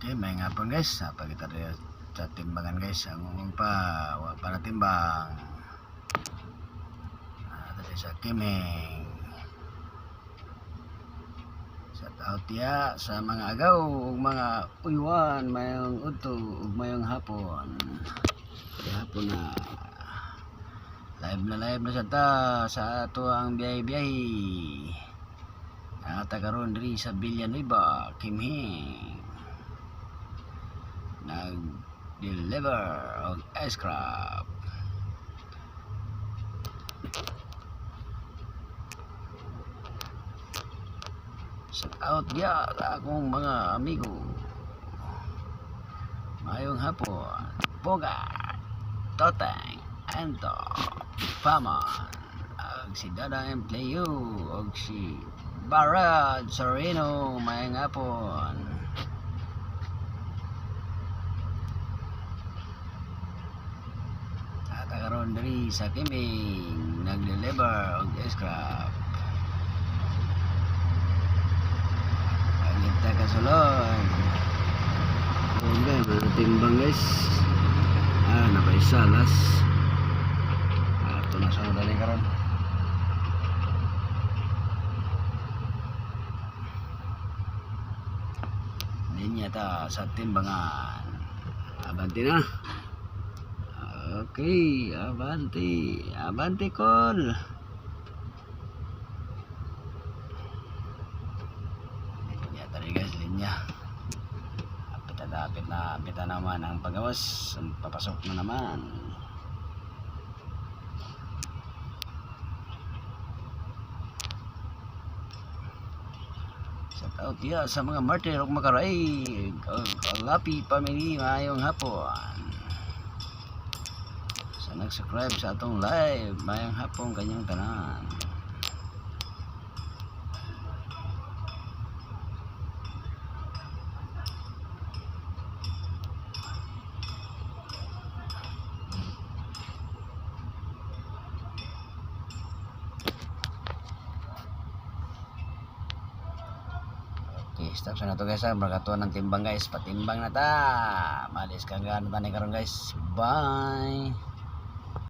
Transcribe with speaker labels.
Speaker 1: Okay, may nga po guys. Apa kita rin sa timbangan guys. Ang umong pa, wa para timbang. Ah, tadi sa Kiming. Sa tao tiya sa mga agaw mga uywan mayong udto ug mayong hapon. Kaya hapon na live na live na sa sa ato ang biyay-biyay. Nata karon diri sa Villanueva, Kimhing. Nag-deliver og cream. Shout out sa akong mga amigo. Mayong hapon. Poga. Toteng. Ento. Paman. Ag si Dadang Playo. Og si Barad Sorino. Mayong hapon. Karon diri sa Kiming. Nag-deliver og scrap. Pagita ka sulod. Guys, mga timbang guys. Ah, napaisalas. Ah, ito na sa dali karon. Linya ta sa timbangan. Abanti na. Okay, abanti. Abanti call. Linya tadi guys, linya. Apit na apit na naman ang pagawas. Papasok na naman. Shout out ya sa mga martir ug makaray. Lapi family mayong hapon. Sa nag-subscribe sa atong live mayong hapon kanyang tanan. Okay, stop sa na to guys ha. Magkatuan ng timbang guys. Patimbang na ta. Malis ka nga na karon guys. Bye.